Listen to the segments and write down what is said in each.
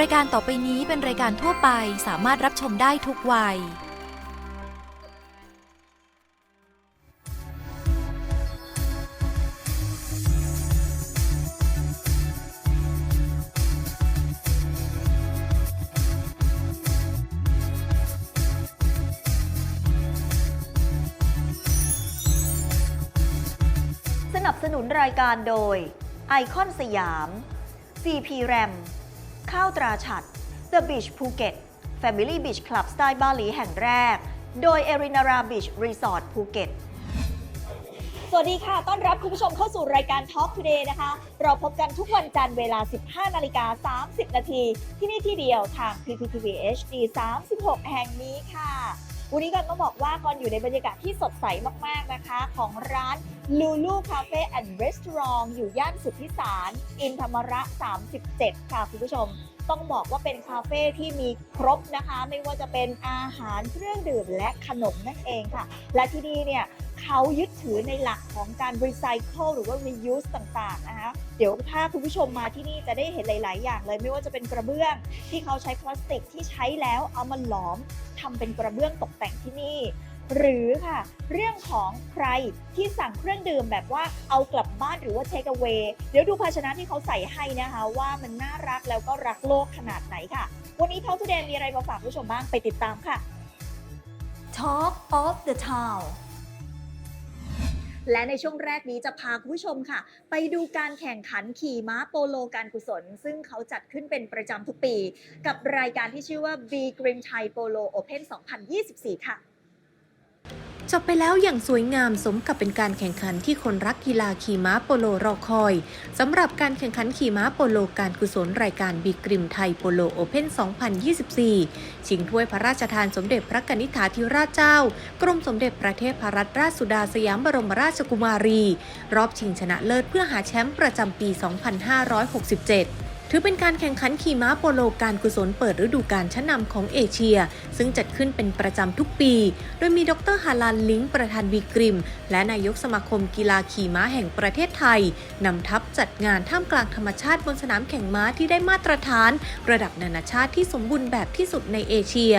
รายการต่อไปนี้เป็นรายการทั่วไปสามารถรับชมได้ทุกวัย สนับสนุนรายการโดยไอคอนสยาม CP RAM ข้าวตราฉัด The Beach Phuket Family Beach Club สไตล์บาหลีแห่งแรก โดย e r i n a r a Beach Resort ภูเก็ตสวัสดีค่ะ ต้อนรับคุณผู้ชมเข้าสู่รายการ Talk Today นะคะ เราพบกันทุกวันจันทร์เวลา 15 นาฬิกา 30 นาที ที่นี่ที่เดียวทาง PPTV HD 36 แห่งนี้ค่ะ วันนี้กันต้องบอกว่าก่อนอยู่ในบรรยากาศที่สดใสมากๆนะคะ ของร้าน Lulu Cafe and Restaurant อยู่ย่านสุทธิสาร อินธรรมระ 37 ค่ะคุณผู้ชม ต้องบอกว่าเป็นคาเฟ่ที่มีครบนะคะ ไม่ว่าจะเป็นอาหารเครื่องดื่มและขนมนั่นเองค่ะ และที่นี่เนี่ยเขายึดถือในหลักของการรีไซเคิลหรือว่า reuse ต่างๆนะคะเดี๋ยวถ้าคุณผู้ชมมาที่นี่จะได้เห็นหลาย ๆ อย่างเลย ไม่ว่าจะเป็นกระเบื้องที่เขาใช้พลาสติกที่ใช้แล้วเอามาหลอม ทำเป็นกระเบื้องตกแต่งที่นี่ หรือค่ะ เรื่องของใครที่สั่งเครื่องดื่มแบบว่าเอากลับบ้านหรือว่าเทคเอาเวเดี๋ยวดูภาชนะที่เขาใส่ให้นะคะ ว่ามันน่ารักแล้วก็รักโลกขนาดไหนค่ะ วันนี้ Talk Today มีอะไรมาฝากผู้ชมบ้างไปติดตามค่ะ Talk of the Town และในช่วงแรกนี้จะพาคุณผู้ชมค่ะ ไปดูการแข่งขันขี่ม้าโปโลการกุศล ซึ่งเขาจัดขึ้นเป็นประจำทุกปี กับรายการที่ชื่อว่า B Green Thai Polo Open 2024 ค่ะ จบไปแล้วอย่างสวยงามสมกับเป็นการแข่งขันที่คนรักกีฬาขี่ม้าโปโลรอคอยสำหรับการแข่งขันขี่ม้าโปโลการกุศลรายการบีกริมไทยโปโลโอเพ่น 2024 ชิงถ้วยพระราชทานสมเด็จพระกนิษฐาธิราชเจ้า กรมสมเด็จพระเทพรัตนราชสุดาสยามบรมราชกุมารี รอบชิงชนะเลิศเพื่อหาแชมป์ประจำปี 2567 ถือเป็นการแข่งขันขี่ม้าโปโลการกุศลเปิดฤดูกาลชั้นนำของเอเชีย ซึ่งจัดขึ้นเป็นประจำทุกปี โดยมีดรฮาลันลิงประธานวีกริม และนายกสมาคมกีฬาขี่ม้าแห่งประเทศไทยนำทัพจัดงานท่ามกลางธรรมชาติบนสนามแข่งม้าที่ได้มาตรฐาน ระดับนานาชาติที่สมบูรณ์แบบที่สุดในเอเชีย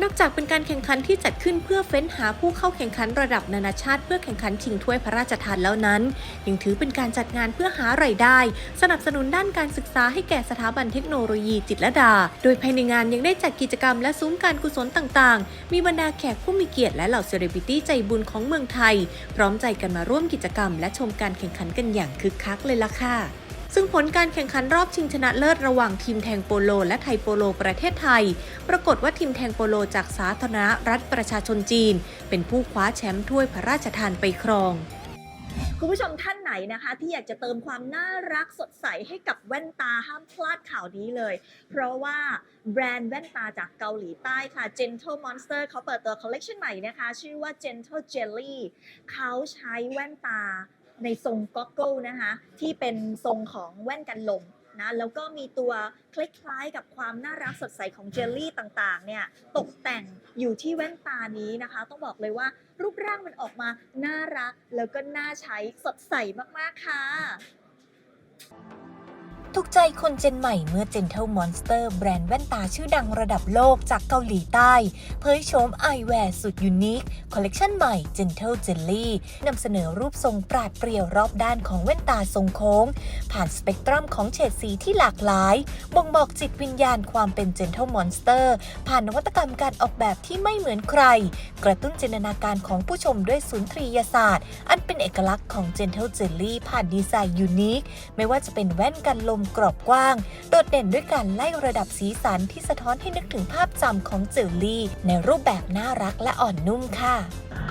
นอกจากเป็นการแข่งขันที่จัดขึ้นเพื่อเฟ้นหาผู้เข้าแข่งขันระดับนานาชาติเพื่อแข่งขันชิงถ้วยพระราชทานแล้วนั้น ยังถือเป็นการจัดงานเพื่อหาไรายได้ สนับสนุนด้านการศึกษาให้แก่สถาบันเทคโนโลยีจิตรดา โดยภายในงานยังได้จัดกิจกรรมและซุ้มการกุศลต่างๆ มีบรรดาแขกผู้มีเกียรติและเหล่าเซเลบริตี้ใจบุญของเมืองไทย พร้อมใจกันมาร่วมกิจกรรม และชมการแข่งขันกันอย่างคึกคักเลยล่ะค่ะ ซึ่งผลการแข่งขันรอบชิงชนะเลิศระหว่างทีมแทงโปโล และไทยโปโลประเทศไทย ปรากฏว่าทีมแทงโปโลจากสาธารณรัฐประชาชนจีน เป็นผู้คว้าแชมป์ถ้วยพระราชทานไปครองคุณผู้ชมท่านไหนนะคะ ที่อยากจะเติมความน่ารักสดใสให้กับแว่นตาห้ามพลาดข่าวนี้เลย เพราะว่าแบรนด์แว่นตาจากเกาหลีใต้ค่ะ Gentle Monster เขาเปิดตัวคอลเล t ชันใหม่นะคะ ชื่อว่า Gentle Jelly เขาใช้แว่นตา ในทรงก็อกเกิลนะคะ ที่เป็นทรงของแว่นกันลมนะแล้วก็มีตัวคล้ายๆกับความน่ารักสดใสของเจลลี่ต่างๆเนี่ยตกแต่งอยู่ที่แว่นตานี้นะคะ ต้องบอกเลยว่ารูปร่างมันออกมาน่ารักแล้วก็น่าใช้สดใสมากๆค่ะ ถูกใจคนเจนใหม่เมื่อ Gentle Monster แบรนด์แว่นตาชื่อดังระดับโลกจากเกาหลีใต้ เผยโฉมไอแวร์สุดยูนิค คอลเลกชันใหม่ Gentle Jelly นำเสนอรูปทรงปราดเปรียวรอบด้านของแว่นตาทรงโค้ง ผ่านสเปกตรัมของเฉดสีที่หลากหลาย บ่งบอกจิตวิญญาณความเป็น Gentle Monster ผ่านนวัตกรรมการออกแบบที่ไม่เหมือนใคร กระตุ้นจินตนาการของผู้ชมด้วยสุนทรียศาสตร์ อันเป็นเอกลักษณ์ของ Gentle Jelly ผ่านดีไซน์ยูนิคไม่ว่าจะเป็นแว่นกันลมกรอบกว้าง โดดเด่นด้วยการไล่ระดับสีสันที่สะท้อนให้นึกถึงภาพจำของเจลลี่ ในรูปแบบน่ารักและอ่อนนุ่มค่ะ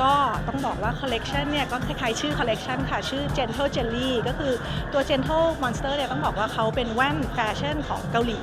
ก็ต้องบอกว่าคอลเลกชันเนี่ยก็คล้ายๆชื่อคอลเลกชันค่ะ ชื่อ Gentle Jelly ก็คือตัว Gentle Monster เนี่ยต้องบอกว่าเขาเป็นแว่นแฟชั่นของเกาหลี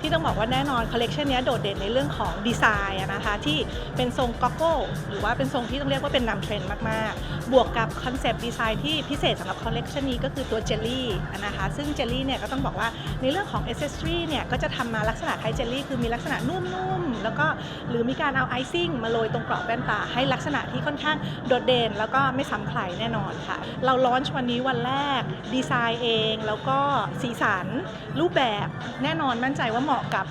ที่ต้องบอกว่าแน่นอนคอลเลกชันนี้โดดเด่นในเรื่องของดีไซน์นะคะที่เป็นทรงก็ g โก้หรือว่าเป็นทรงที่ต้องเรียกว่าเป็นนำเทรนด์มากๆ บวกกับคอนเซปต์ดีไซน์ที่พิเศษสำหรับคอลเลกชันนี้ก็คือตัวเจลลี่นะคะซึ่งเจลลี่เนี่ยก็ต้องบอกว่าในเรื่องของ a อ c e s s o r y เนี่ยก็จะทำมาลักษณะคล้ายเจลลี่คือมีลักษณะนุ่มๆ แล้วก็หรือมีการเอาไอซิ่งมาโรยตรงกรอบแว่นตา ให้ลักษณะที่ค่อนข้างโดดเด่น แล้วก็ไม่ซ้ำใครแน่นอนค่ะ เราลอนช์วันนี้วันแรก ดีไซน์เองแล้วก็สีสันรูปแบบแน่นอนมั่นใจว่าเหมาะกับ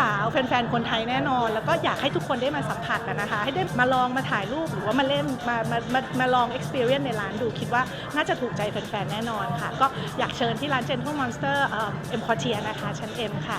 สาวๆ แฟนๆ คนไทยแน่นอน แล้วก็อยากให้ทุกคนได้มาสัมผัสกันนะคะ ให้ได้มาลองมาถ่ายรูปหรือว่ามาเล่นมามามามาลอง experience ในร้านดูคิดว่าน่าจะถูกใจแฟนๆ แน่นอนค่ะ ก็อยากเชิญที่ร้าน Gentle Monster เอ็มคอเทียนะคะ ชั้น M ค่ะ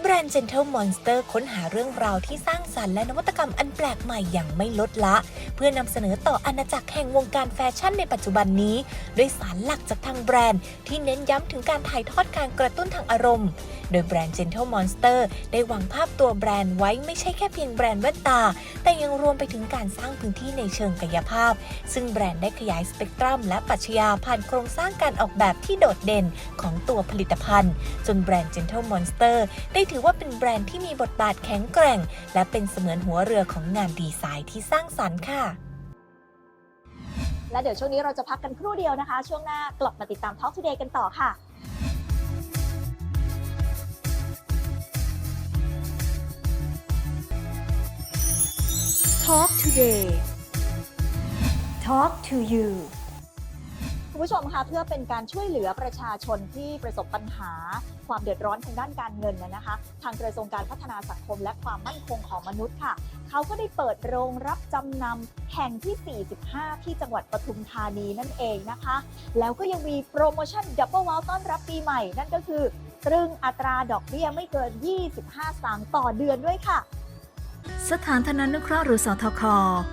แบรนด์ Gentle Monster ค้นหาเรื่องราวที่สร้างสรรค์และนวัตกรรมอันแปลกใหม่อย่างไม่ลดละ เพื่อนำเสนอต่ออาณาจักรแห่งวงการแฟชั่นในปัจจุบันนี้ ด้วยสารหลักจากทางแบรนด์ที่เน้นย้ำถึงการถ่ายทอดการกระตุ้นทางอารมณ์ โดยแบรนด์ Gentle Monster ได้วางภาพตัวแบรนด์ไว้ไม่ใช่แค่เพียงแบรนด์แว่นตา แต่ยังรวมไปถึงการสร้างพื้นที่ในเชิงกายภาพ ซึ่งแบรนด์ได้ขยายสเปกตรัมและปัชญาผ่านโครงสร้างการออกแบบที่โดดเด่นของตัวผลิตภัณฑ์ จนแบรนด์ Gentle Monster ได้ถือว่าเป็นแบรนด์ที่มีบทบาทแข็งแกร่ง และเป็นเสมือนหัวเรือของงานดีไซน์ที่สร้างสรรค์ค่ะและเดี๋ยวช่วงนี้เราจะพักกันครู่เดียวนะคะ ช่วงหน้ากลับมาติดตาม Talk Today กันต่อค่ะ Talk Today Talk to you คุณผู้ชมคะเพื่อเป็นการช่วยเหลือประชาชนที่ประสบปัญหา ความเดือดร้อนทางด้านการเงินนะนะคะ ทางกระทรวงการพัฒนาสังคมและความมั่นคงของมนุษย์ค่ะ เขาก็ได้เปิดโรงรับจำนำแห่งที่ 45 ที่จังหวัดปทุมธานีนั่นเองนะคะ แล้วก็ยังมีโปรโมชั่นดับเบิลว l ต้อนรับปีใหม่ นั่นก็คือตรึงอัตราดอกเบี้ยไม่เกิน 25สตางค์ต่อเดือนด้วยค่ะ สถานธนานุเคราะห์หรือสทค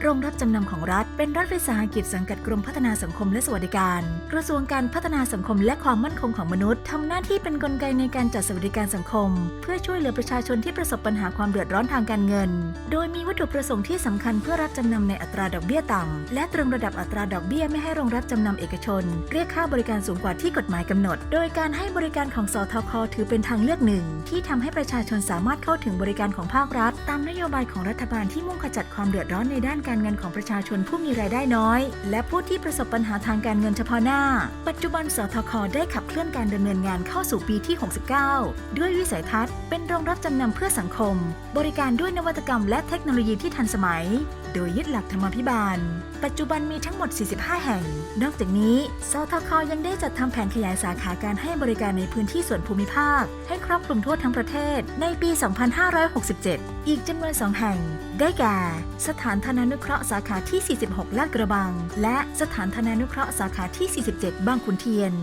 โรงรับจำนำของรัฐ เป็นรัฐวิสาหกิจสังกัดกรมพัฒนาสังคมและสวัสดิการ กระทรวงการพัฒนาสังคมและความมั่นคงของมนุษย์ทำหน้าที่เป็นนกลไกในการจัดสวัสดิการสังคม เพื่อช่วยเหลือประชาชนที่ประสบปัญหาความเดือดร้อนทางการเงิน โดยมีวัตถุประสงค์ที่สำคัญเพื่อรับจำนำในอัตราดอกเบี้ยต่ำและตรึงระดับอัตราดอกเบี้ยไม่ให้โรงรับจำนำเอกชน เรียกค่าบริการสูงกว่าที่กฎหมายกำหนด โดยการให้บริการของสทค ถือเป็นทางเลือกหนึ่ง ที่ทำให้ประชาชนสามารถเข้าถึงบริการของภาครัฐ ตามนโยบายของรัฐบาลที่มุ่งขจัดความเดือดร้อนในด้านการเงินของประชาชนผู้มีรายได้น้อย และผู้ที่ประสบปัญหาทางการเงินเฉพาะหน้า ปัจจุบันสทคได้ขับเคลื่อนการดำเนินงานเข้าสู่ปีที่ 69 ด้วยวิสัยทัศน์ เป็นโรงรับจำนำเพื่อสังคม บริการด้วยนวัตกรรมและเทคโนโลยีที่ทันสมัย โดยยึดหลักธรรมาภิบาล ปัจจุบันมีทั้งหมด 45 แห่ง นอกจากนี้สทคยังได้จัดทำแผนขยายสาขาการให้บริการในพื้นที่ส่วนภูมิภาค ให้ครอบคลุมทั่วทั้งประเทศในปี 2567 อีกจำนวน 2 แห่ง ได้แก่ สถานธนานุเคราะห์สาขาที่ 46 ลาดกระบัง และสถานธนานุเคราะห์สาขาที่ 47 บางขุนเทียน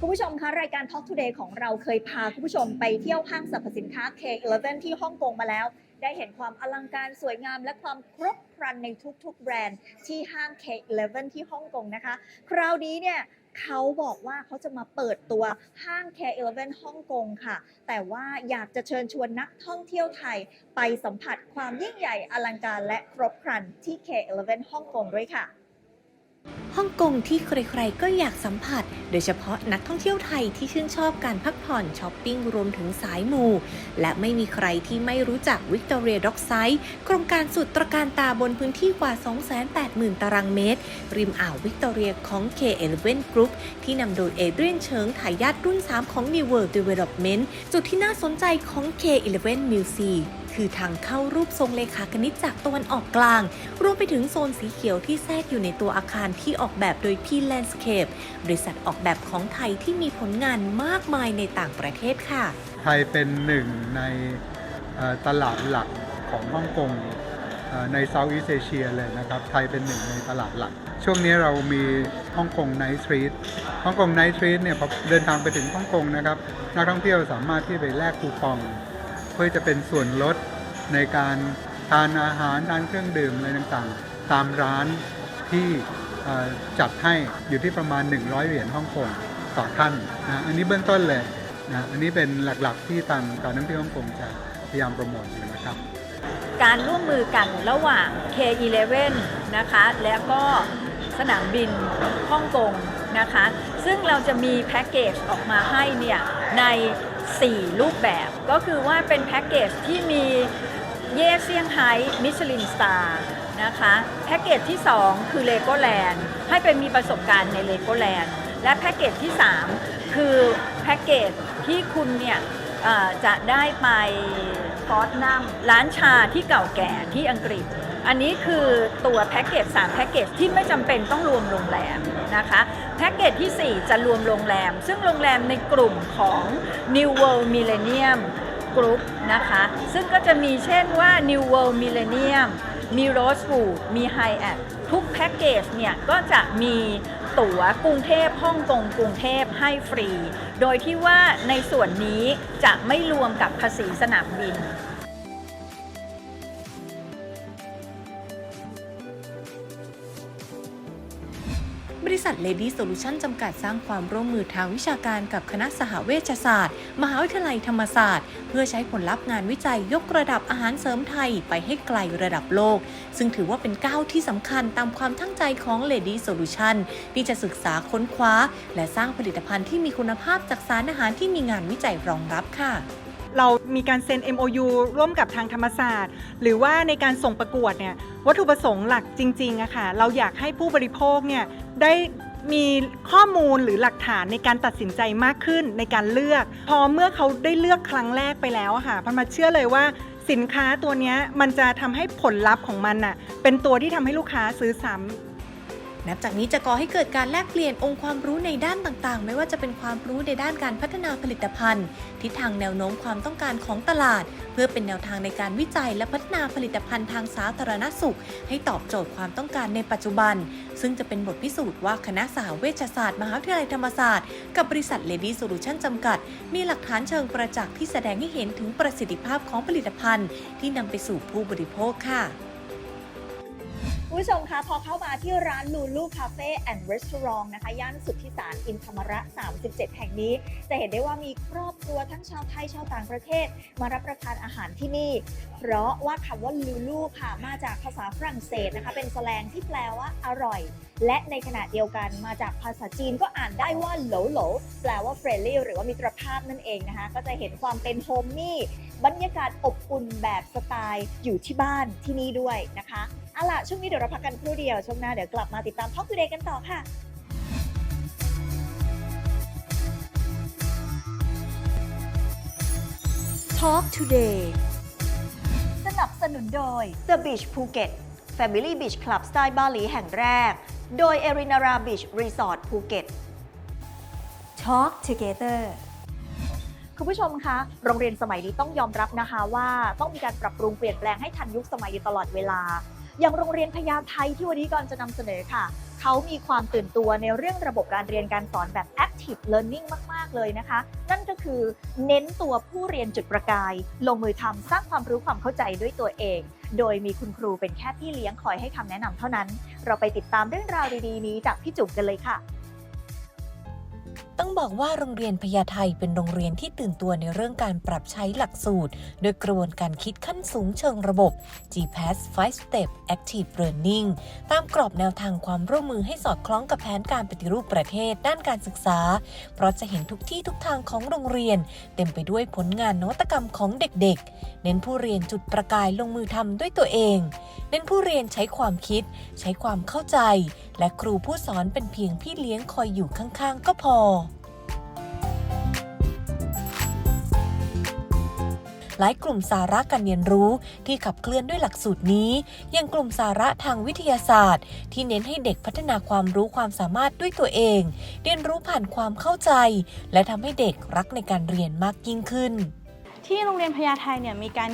คุณผู้ชมคะรายการ Talk Today ของเราเคยพาคุณผู้ชมไปเที่ยวห้างสรรพสินค้า K11 ที่ฮ่องกงมาแล้ว ได้เห็นความอลังการสวยงามและความครบครันในทุกๆ แบรนด์ที่ห้าง K11 ที่ฮ่องกงนะคะ คราวนี้เนี่ยเขาบอกว่าเขาจะมาเปิดตัวห้าง K11 ฮ่องกงค่ะ แต่ว่าอยากจะเชิญชวนนักท่องเที่ยวไทย ไปสัมผัสความยิ่งใหญ่อลังการและครบครันที่ K11 ฮ่องกงด้วยค่ะ ฮ่องกงที่ใครๆก็อยากสัมผัส โดยเฉพาะนักท่องเที่ยวไทยที่ชื่นชอบการพักผ่อนช้อปปิ้งรวมถึงสายมู และไม่มีใครที่ไม่รู้จักวิกตอเรียด็อกไซด์โครงการสุดตระการตาบนพื้นที่กว่า 280,000 ตารางเมตร ริมอ่าววิกตอเรียของ K11 Group ที่นำโดยเอเดรียนเชิงทายาทรุ่น 3 ของ New World Development จุดที่น่าสนใจของ K11 Music คือทางเข้ารูปทรงเลขาคณิตจากตะวันออกกลาง รวมไปถึงโซนสีเขียวที่แทรกอยู่ในตัวอาคารที่ออกแบบโดย P Landscape บริษัทออกแบบของไทยที่มีผลงานมากมายในต่างประเทศค่ะ ไทยเป็นหนึ่งในตลาดหลักของฮ่องกงในเซาท์อีสเอเชียเลยนะครับ ไทยเป็นหนึ่งในตลาดหลัก ช่วงนี้เรามีฮ่องกงไนท์สตรีทฮ่องกงไนท์สตรีทเนี่ยพอเดินทางไปถึงฮ่องกงนะครับ นักท่องเที่ยวสามารถที่ไปแลกคูปอง พื่อจะเป็นส่วนลดในการทานอาหารทานเครื่องดื่มอะไรต่างๆ ตามร้านที่จัดให้อยู่ที่ประมาณ 100 เหรียญฮ่องกงต่อท่านนะอันนี้เบื้องต้นเลยนะอันนี้เป็นหลักๆที่ทางการท่องเที่ยวฮ่องกงจะพยายามโปรโมทอยู่นะครับ การร่วมมือกันระหว่าง K11 นะคะแล้วก็สนามบินฮ่องกงนะคะ ซึ่งเราจะมีแพ็กเกจออกมาให้เนี่ยใน 4 รูปแบบก็คือว่าเป็นแพ็กเกจที่มีเย่เซี่ยงไฮ้มิชลินสตาร์นะคะแพ็กเกจที่ 2 คือเลโกแลนด์ให้ไปมีประสบการณ์ในเลโกแลนด์และแพ็กเกจที่ 3 คือแพ็กเกจที่คุณเนี่ยจะได้ไปฟอสนัมร้านชาที่เก่าแก่ที่อังกฤษ อันนี้คือตัวแพ็กเกจ3แพ็กเกจที่ไม่จำเป็นต้องรวมโรงแรมนะคะแพ็กเกจที่ 4 จะรวมโรงแรม ซึ่งโรงแรมในกลุ่มของ New World Millennium Group นะคะ ซึ่งก็จะมีเช่นว่า New World Millennium มี Rosewood มี Hyatt ทุกแพ็กเกจเนี่ยก็จะมีตั๋วกรุงเทพฮ่องกงกรุงเทพให้ฟรี โดยที่ว่าในส่วนนี้จะไม่รวมกับภาษีสนามบิน บริษัท Lady Solution จำกัดสร้างความร่วมมือทางวิชาการกับคณะสหเวชศาสตร์ มหาวิทยาลัยธรรมศาสตร์ เพื่อใช้ผลลัพธ์งานวิจัยยกระดับอาหารเสริมไทยไปให้ไกลระดับโลก ซึ่งถือว่าเป็นก้าวที่สำคัญตามความตั้งใจของ Lady Solution ที่จะศึกษาค้นคว้า และสร้างผลิตภัณฑ์ที่มีคุณภาพจากสารอาหารที่มีงานวิจัยรองรับค่ะเรามีการเซ็น MOU ร่วมกับทางธรรมศาสตร์ หรือว่าในการส่งประกวดเนี่ยวัตถุประสงค์หลักจริงๆอะค่ะเราอยากให้ผู้บริโภคเนี่ย ได้มีข้อมูลหรือหลักฐานในการตัดสินใจมากขึ้นในการเลือก พอเมื่อเขาได้เลือกครั้งแรกไปแล้วอะค่ะพันมาเชื่อเลยว่าสินค้าตัวนี้มันจะทำให้ผลลัพธ์ของมันน่ะเป็นตัวที่ทำให้ลูกค้าซื้อซ้ำ นับจากนี้จะก่อให้เกิดการแลกเปลี่ยนองค์ความรู้ในด้านต่างๆ ไม่ว่าจะเป็นความรู้ในด้านการพัฒนาผลิตภัณฑ์ ทิศทางแนวโน้มความต้องการของตลาด เพื่อเป็นแนวทางในการวิจัยและพัฒนาผลิตภัณฑ์ทางสาธารณสุข ให้ตอบโจทย์ความต้องการในปัจจุบัน ซึ่งจะเป็นบทพิสูจน์ว่าคณะสหเวชศาสตร์มหาวิทยาลัยธรรมศาสตร์ กับบริษัท Lady Solution จำกัด มีหลักฐานเชิงประจักษ์ที่แสดงให้เห็นถึงประสิทธิภาพของผลิตภัณฑ์ ที่นำไปสู่ผู้บริโภคค่ะ ผู้ชมคะพอเข้ามาที่ร้านลูลูคาเฟ่แอนด์รีสอร์ทนะคะย่านสุทธิสารอินธรรมระ 37 แห่งนี้ จะเห็นได้ว่ามีครอบครัวทั้งชาวไทยชาวต่างประเทศ มารับประทานอาหารที่นี่ เพราะว่าคำว่าลูลูค่ะมาจากภาษาฝรั่งเศสนะคะ เป็นแสลงที่แปลว่าอร่อย และในขณะเดียวกันมาจากภาษาจีนก็อ่านได้ว่าโหลโหลแปลว่าเฟรนลี่หรือว่ามิตรภาพนั่นเองนะคะ ก็จะเห็นความเป็นโฮมมี่บรรยากาศอบอุ่นแบบสไตล์อยู่ที่บ้านที่นี่ด้วยนะคะ เอาล่ะ ช่วงนี้เดี๋ยวเราพักกันครู่เดียว ช่วงหน้าเดี๋ยวกลับมาติดตามท็อปทูเดย์กันต่อค่ะ Talk Today สนับสนุนโดย The Beach Phuket Family Beach Club สไตล์บาหลีแห่งแรก โดย Erinara Beach Resort ภูเก็ต Talk Together คุณผู้ชมคะ โรงเรียนสมัยนี้ต้องยอมรับนะคะว่าต้องมีการปรับปรุงเปลี่ยนแปลงให้ทันยุคสมัยอยู่ตลอดเวลา อย่างโรงเรียนพญาไทที่วันนี้ก่อนจะนำเสนอค่ะ เขามีความตื่นตัวในเรื่องระบบการเรียนการสอนแบบ active learning มาก ๆ เลยนะคะ นั่นก็คือเน้นตัวผู้เรียนจุดประกาย ลงมือทำสร้างความรู้ความเข้าใจด้วยตัวเอง โดยมีคุณครูเป็นแค่พี่เลี้ยงคอยให้คำแนะนำเท่านั้น เราไปติดตามเรื่องราวดีๆนี้จากพี่จุ๋มกันเลยค่ะ ต้องบอกว่าโรงเรียนพญาไทเป็นโรงเรียนที่ตื่นตัวในเรื่องการปรับใช้หลักสูตร โดยกระบวนการคิดขั้นสูงเชิงระบบ GPAS 5 Step Active Learning ตามกรอบแนวทางความร่วมมือให้สอดคล้องกับแผนการปฏิรูปประเทศด้านการศึกษา เพราะจะเห็นทุกที่ทุกทางของโรงเรียน เต็มไปด้วยผลงานนวัตกรรมของเด็กๆ เน้นผู้เรียนจุดประกายลงมือทำด้วยตัวเอง เน้นผู้เรียนใช้ความคิด ใช้ความเข้าใจ และครูผู้สอนเป็นเพียงพี่เลี้ยงคอยอยู่ข้างๆ ก็พอ หลายกลุ่มสาระการเรียนรู้ที่ขับเคลื่อนด้วยหลักสูตรนี้ย่างกลุ่มสาระทางวิทยาศาสตร์ ที่เน้นให้เด็กพัฒนาความรู้ความสามารถด้วยตัวเอง เรียนรู้ผ่านความเข้าใจ และทำให้เด็กรักในการเรียนมากยิ่งขึ้น ที่โรงเรียนพญาไทเนี่ยมีการ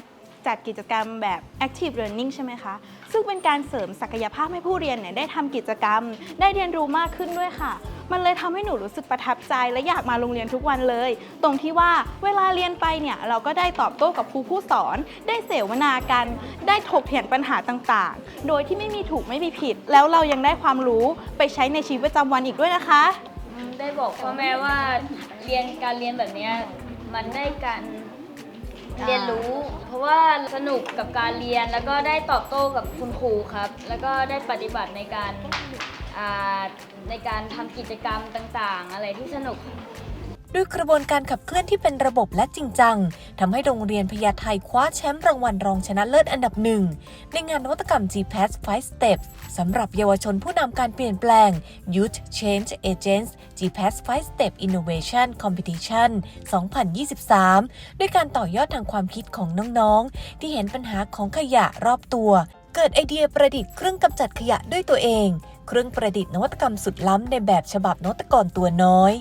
จัดกิจกรรมแบบ active learning ใช่ไหมคะ ซึ่งเป็นการเสริมศักยภาพให้ผู้เรียนเนี่ยได้ทำกิจกรรม ได้เรียนรู้มากขึ้นด้วยค่ะ มันเลยทำให้หนูรู้สึกประทับใจและอยากมาโรงเรียนทุกวันเลย ตรงที่ว่าเวลาเรียนไปเนี่ยเราก็ได้ตอบโต้กับครูผู้สอน ได้เสวนากันได้ถกเถียงปัญหาต่างๆ โดยที่ไม่มีถูกไม่มีผิด แล้วเรายังได้ความรู้ไปใช้ในชีวิตประจำวันอีกด้วยนะคะ ได้บอกพ่อแม่ว่าเรียนการเรียนแบบเนี้ยมันได้การ เรียนรู้ เพราะว่าสนุกกับการเรียนแล้วก็ได้ตอบโต้กับคุณครูครับ แล้วก็ได้ปฏิบัติในการอ่าในการทำกิจกรรมต่างๆ อะไรที่สนุก ด้วยกระบวนการขับเคลื่อนที่เป็นระบบและจริงจังทำให้โรงเรียนพญาไทคว้าแชมป์รางวัลรองชนะเลิศอันดับหนึ่งในงานนวัตกรรม GPS 5 Step สำหรับเยาวชนผู้นำการเปลี่ยนแปลง Youth Change Agents GPS 5 Step Innovation Competition 2023 ด้วยการต่อยอดทางความคิดของน้องๆ ที่เห็นปัญหาของขยะรอบตัว เกิดไอเดียประดิษฐ์เครื่องกำจัดขยะด้วยตัวเอง เครื่องประดิษฐ์นวัตกรรมสุดล้ำในแบบฉบับนวัตกรตัวน้อย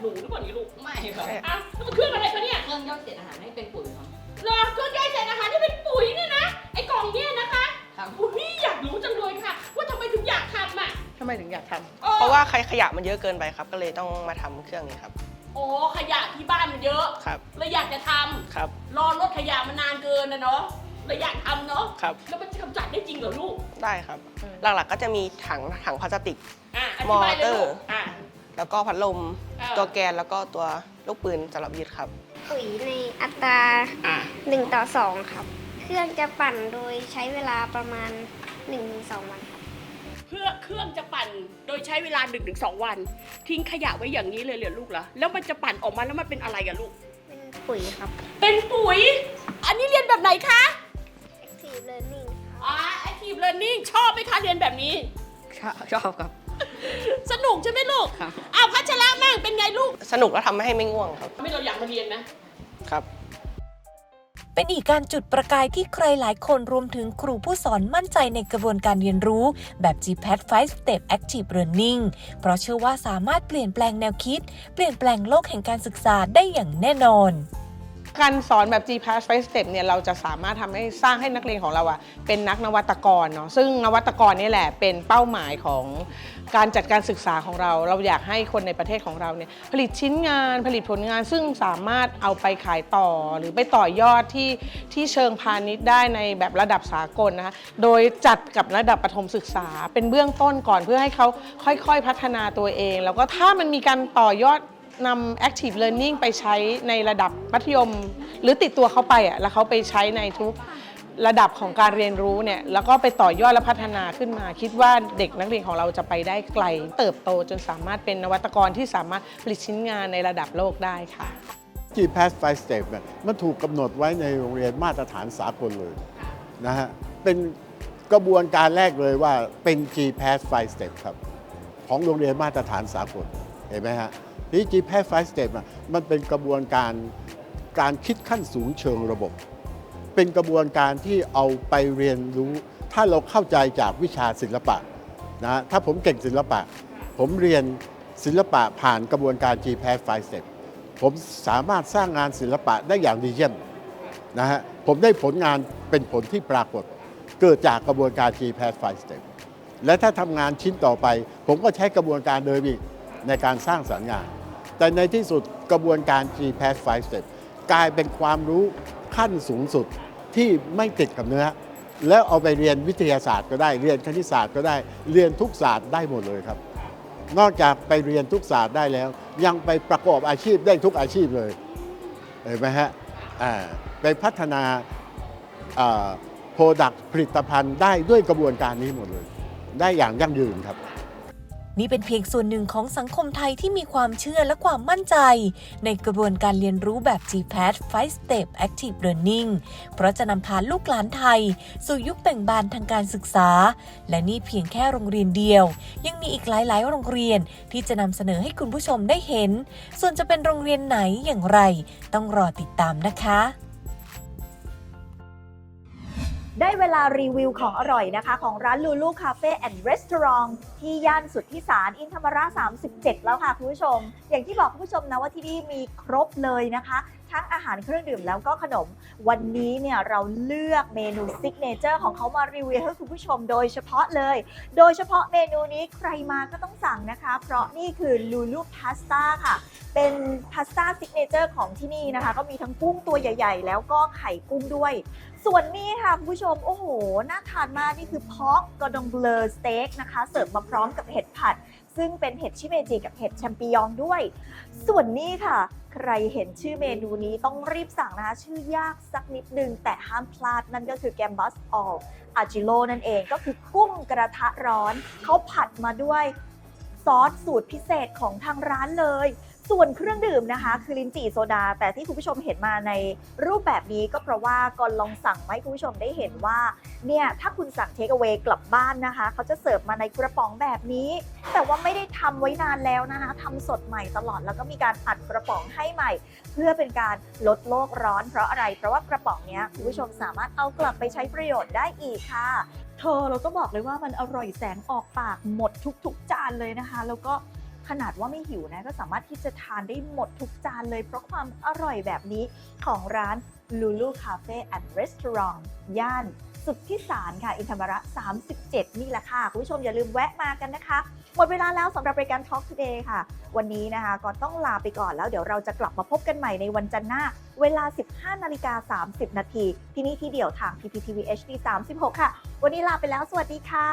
หนูหรือเปล่านี่ลูกไม่ครับอะแล้วมันเครื่องอะไรคะเนี่ยเครื่องย่อยเศษอาหารให้เป็นปุ๋ยครับเหรอเครื่องย่อยเศษอาหารที่เป็นปุ๋ยเนี่ยนะไอ้กล่องเนี่ยนะคะครับอุ้ยอยากรู้จังเลยค่ะ ว่าทำไมถึงอยากทำอะ ทำไมถึงอยากทำอ๋อเพราะว่าใครขยะมันเยอะเกินไปครับ ก็เลยต้องมาทำเครื่องนี้ครับ โอ้ขยะที่บ้านมันเยอะครับ เลยอยากจะทำครับรอรถขยะมานานเกินนะเนาะเลยอยากทำเนาะครับ แล้วมันจะกำจัดได้จริงเหรอลูก ได้ครับ หลักๆก็จะมีถังถังพลาสติก อะอธิบายเลยลูมอเตอร์กอะ แล้วก็พัดลมเออตัวแกนแล้วก็ตัวลูกปืนสำหรับยึดครับ ปุ๋ยในอัตราอะ1ต่อ2ครับ เครื่องจะปั่นโดยใช้เวลาประมาณ1-2วันครับเพื่อเครื่องจะปั่นโดยใช้เวลา1นถึงสวัน ทิ้งขยะไว้อย่างนี้เลยเหรอลูกเหรอแล้วมันจะปั่นออกมาแล้วมันเป็นอะไรกันลูก เป็นปุ๋ยครับ เป็นปุ๋ย อันนี้เรียนแบบไหนคะ Active Learning ครับ อ่า active learning ชอบไหมคะเรียนแบบนี้ ชอบชอบครับ สนุกใช่ไหมลูกครับ อ้าวพัชระแม่งเป็นไงลูก สนุกแล้วทำให้ไม่ง่วงครับ ไม่เราอยากมาเรียนนะ ครับ เป็นอีกการจุดประกายที่ใครหลายคนรวมถึงครูผู้สอนมั่นใจในกระบวนการเรียนรู้ แบบ GPAT 5 Step Active Learning เพราะเชื่อว่าสามารถเปลี่ยนแปลงแนวคิด เปลี่ยนแปลงโลกแห่งการศึกษาได้อย่างแน่นอน การสอนแบบ G Pass 5 Step เนี่ยเราจะสามารถทำให้สร้างให้นักเรียนของเราอะเป็นนักนวัตกรเนาะซึ่งนวัตกรนี่แหละเป็นเป้าหมายของการจัดการศึกษาของเรา เราอยากให้คนในประเทศของเราเนี่ยผลิตชิ้นงานผลิตผลงาน ซึ่งสามารถเอาไปขายต่อ หรือไปต่อยอดที่ที่เชิงพาณิชย์ได้ในแบบระดับสากลนะคะโดยจัดกับระดับประถมศึกษา เป็นเบื้องต้นก่อนเพื่อให้เขาค่อยๆพัฒนาตัวเอง แล้วก็ถ้ามันมีการต่อยอด นำ active learning ไปใช้ในระดับมัธยม หรือติดตัวเขาไปอะแล้วเขาไปใช้ในทุกระดับของการเรียนรู้เนี่ยแล้วก็ไปต่อยอดและพัฒนาขึ้นมา คิดว่าเด็กนักเรียนของเราจะไปได้ไกล เติบโตจนสามารถเป็นนวัตกรที่สามารถผลิตชิ้นงานในระดับโลกได้ค่ะ GPAS 5 Step เนี่ยมันถูกกำหนดไว้ในโรงเรียนมาตรฐานสากลเลยนะฮะเป็นกระบวนการแรกเลยว่าเป็น GPAS 5 Step ครับ ของโรงเรียนมาตรฐานสากลเห็นไหมฮะ นี่ GPAS 5 Step อะมันเป็นกระบวนการการคิดขั้นสูงเชิงระบบ เป็นกระบวนการที่เอาไปเรียนรู้ ถ้าเราเข้าใจจากวิชาศิลปะนะถ้าผมเก่งศิลปะ ผมเรียนศิลปะผ่านกระบวนการ GPAS 5 Step ผมสามารถสร้างงานศิลปะได้อย่างดีเยี่ยมนะฮะผมได้ผลงานเป็นผลที่ปรากฏ เกิดจากกระบวนการ GPAS 5 Step และถ้าทำงานชิ้นต่อไป ผมก็ใช้กระบวนการเดิมอีกในการสร้างสรรค์งาน แต่ในที่สุดกระบวนการ G-Pass 5 Step กลายเป็นความรู้ขั้นสูงสุดที่ไม่ติดกับเนื้อ แล้วเอาไปเรียนวิทยาศาสตร์ก็ได้ เรียนคณิตศาสตร์ก็ได้ เรียนทุกศาสตร์ได้หมดเลยครับ นอกจากไปเรียนทุกศาสตร์ได้แล้ว ยังไปประกอบอาชีพได้ทุกอาชีพเลยเห็นไหมฮะไปพัฒนาโปรดักผลิตภัณฑ์ได้ด้วยกระบวนการนี้หมดเลย ได้อย่างยั่งยืนครับ นี่เป็นเพียงส่วนหนึ่งของสังคมไทยที่มีความเชื่อและความมั่นใจ ในกระบวนการเรียนรู้แบบ GPAT 5 Step Active Learning เพราะจะนำพาลูกหลานไทย สู่ยุคแบ่งบานทางการศึกษา และนี่เพียงแค่โรงเรียนเดียว ยังมีอีกหลายๆ โรงเรียนที่จะนำเสนอให้คุณผู้ชมได้เห็น ส่วนจะเป็นโรงเรียนไหนอย่างไร ต้องรอติดตามนะคะ ได้เวลารีวิวของอร่อยนะคะ ของร้านลูลูคาเฟ่แอนด์รีสอร์ทที่ย่านสุดทธิสารอินธรรมรา37 แล้วค่ะคุณผู้ชม อย่างที่บอกคุณผู้ชมนะว่าที่นี่มีครบเลยนะคะทั้งอาหารเครื่องดื่มแล้วก็ขนม วันนี้เนี่ยเราเลือกเมนูซิกเนเจอร์ของเขามารีวิวให้คุณผู้ชมโดยเฉพาะเลย โดยเฉพาะเมนูนี้ใครมาก็ต้องสั่งนะคะ เพราะนี่คือลูลูพาสต้าค่ะ เป็นพาสต้าซิกเนเจอร์ของที่นี่นะคะ ก็มีทั้งกุ้งตัวใหญ่ ๆ แล้วก็ไข่กุ้งด้วย ส่วนนี้ค่ะคุณผู้ชม โอ้โห น่าทานมาก นี่คือพอกกระดงเบลอสเต็กนะคะ เสิร์ฟมาพร้อมกับเห็ดผัด ซึ่งเป็นเห็ดชิเมจิกับเห็ดแชมปิญองด้วย ส่วนนี้ค่ะ ใครเห็นชื่อเมนูนี้ต้องรีบสั่งนะคะ ชื่อยากสักนิดนึง แต่ห้ามพลาดนั่นก็คือแกมบัสออลอาจิโลนั่นเองก็คือกุ้งกระทะร้อน เขาผัดมาด้วย ซอสสูตรพิเศษของทางร้านเลย ส่วนเครื่องดื่มนะคะ คือลิ้นจี่โซดา แต่ที่คุณผู้ชมเห็นมาในรูปแบบนี้ก็เพราะว่าก่อนลองสั่งให้คุณผู้ชมได้เห็นว่าเนี่ยถ้าคุณสั่งเทคเอา a y กลับบ้านนะคะ เขาจะเสิร์ฟมาในกระป๋องแบบนี้ แต่ว่าไม่ได้ทำไว้นานแล้วนะคะทำสดใหม่ตลอดแล้วก็มีการอัดกระป๋องให้ใหม่ เพื่อเป็นการลดโลกร้อน เพราะอะไรเพราะว่ากระป๋องเนี้ยคุณผู้ชมสามารถเอากลับไปใช้ประโยชน์ได้อีกค่ะ เธอเราก็บอกเลยว่ามันอร่อยแสงออกปากหมดทุกๆจานเลยนะคะ แล้วก็ขนาดว่าไม่หิวนะก็สามารถที่จะทานได้หมดทุกจานเลย เพราะความอร่อยแบบนี้ของร้าน Lulu Cafe and Restaurant ย่าน สุทธิสารค่ะ อินธรรมระ 37 นี่แหละค่ะ คุณผู้ชมอย่าลืมแวะมากันนะคะ หมดเวลาแล้วสำหรับรายการ Talk Today ค่ะ วันนี้นะคะก็ต้องลาไปก่อนแล้วเดี๋ยวเราจะกลับมาพบกันใหม่ในวันจันทร์หน้า เวลา 15 นาฬิกา 30 นาที ที่นี่ที่เดียวทาง PPTV HD 36 ค่ะ วันนี้ลาไปแล้ว สวัสดีค่ะ